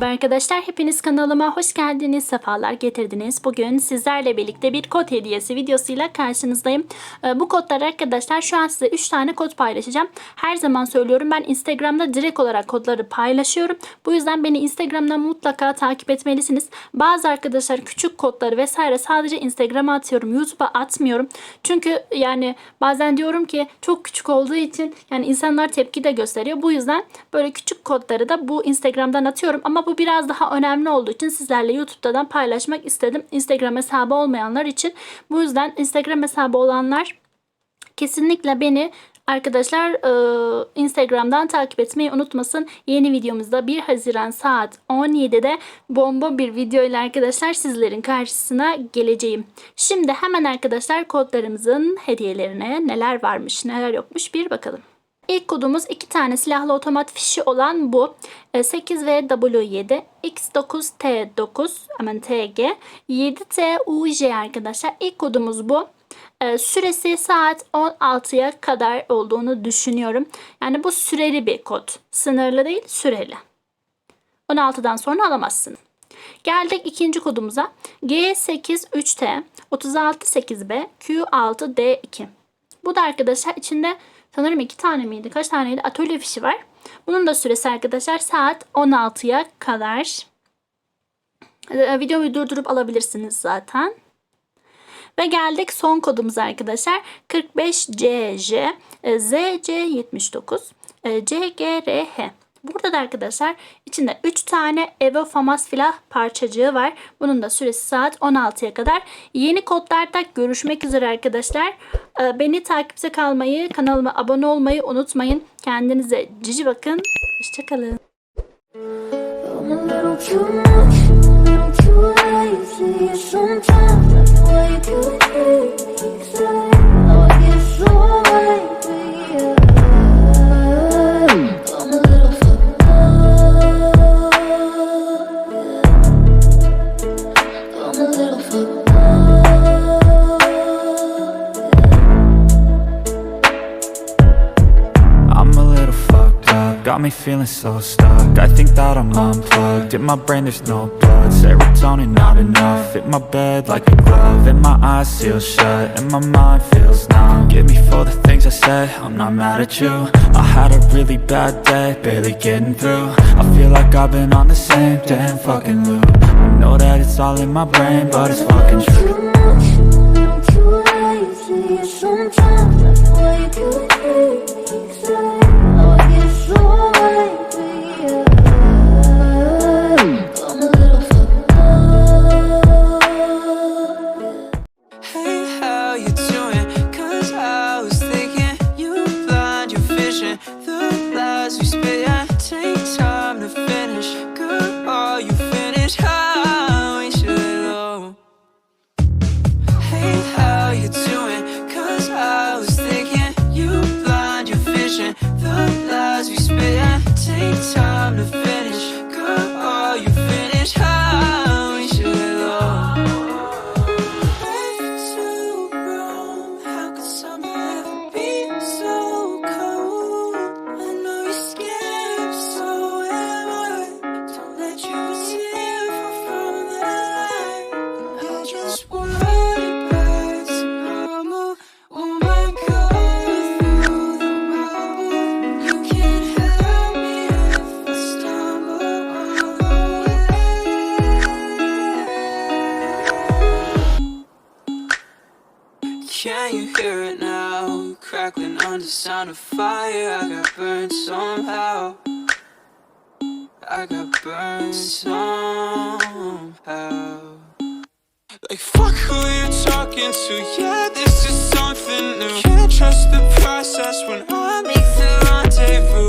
Merhaba arkadaşlar, hepiniz kanalıma hoş geldiniz, sefalar getirdiniz. Bugün sizlerle birlikte bir kod hediyesi videosuyla karşınızdayım. Ee, Bu kodlar arkadaşlar şu an size 3 tane kod paylaşacağım. Her zaman söylüyorum ben Instagram'da direkt olarak kodları paylaşıyorum. Bu yüzden beni Instagram'dan mutlaka takip etmelisiniz. Bazı arkadaşlar küçük kodları vesaire sadece Instagram'a atıyorum, YouTube'a atmıyorum. Çünkü yani bazen diyorum ki çok küçük olduğu için yani insanlar tepki de gösteriyor. Bu yüzden böyle küçük kodları da bu Instagram'dan atıyorum ama bu biraz daha önemli olduğu için sizlerle YouTube'dan paylaşmak istedim. Instagram hesabı olmayanlar için. Bu yüzden Instagram hesabı olanlar kesinlikle beni Arkadaşlar e, Instagram'dan takip etmeyi unutmasın. Yeni videomuzda 1 Haziran saat 17'de bomba bir video ile arkadaşlar sizlerin karşısına geleceğim. Şimdi hemen arkadaşlar kodlarımızın hediyelerine neler varmış neler yokmuş bir bakalım. İlk kodumuz iki tane silahlı otomat fişi olan bu. E, 8VW7, X9T9, hemen TG, 7TUJ arkadaşlar. İlk kodumuz bu. E, Süresi saat 16'ya kadar olduğunu düşünüyorum. Yani bu süreli bir kod. Sınırlı değil, süreli. 16'dan sonra alamazsın. Geldik ikinci kodumuza. G83T 368B Q6D2. Bu da arkadaşlar içinde sanırım iki tane miydi? Kaç taneydi? Atölye fişi var. Bunun da süresi arkadaşlar saat 16'ya kadar. Ee, Videoyu durdurup alabilirsiniz zaten. Ve geldik son kodumuza arkadaşlar. 45CJ e, ZC79 e, CGRH. Burada da arkadaşlar içinde 3 tane Evo Famas filah parçacığı var. Bunun da süresi saat 16'ya kadar. Yeni kodlarda görüşmek üzere arkadaşlar. E, Beni takipte kalmayı, kanalıma abone olmayı unutmayın. Kendinize cici bakın. Hoşçakalın. Sometimes. Like the way got me feeling so stuck. I think that I'm unplugged, in my brain there's no blood. Serotonin not enough, fit my bed like a glove. And my eyes seal shut, and my mind feels numb. Get me for the things I said, I'm not mad at you. I had a really bad day, barely getting through. I feel like I've been on the same damn fucking loop. I know that it's all in my brain, but it's fucking true. Sometimes. Like the way you do things. The lies we spit and take time to finish. You finished? How we should. Hey, how you I was thinking you blind your vision. The lies we spit take time Can you hear it now? Crackling under sound of fire. I got burned somehow. I got burned somehow. Like fuck who you talking to, yeah, this is something new. Can't trust the process when I make the rendezvous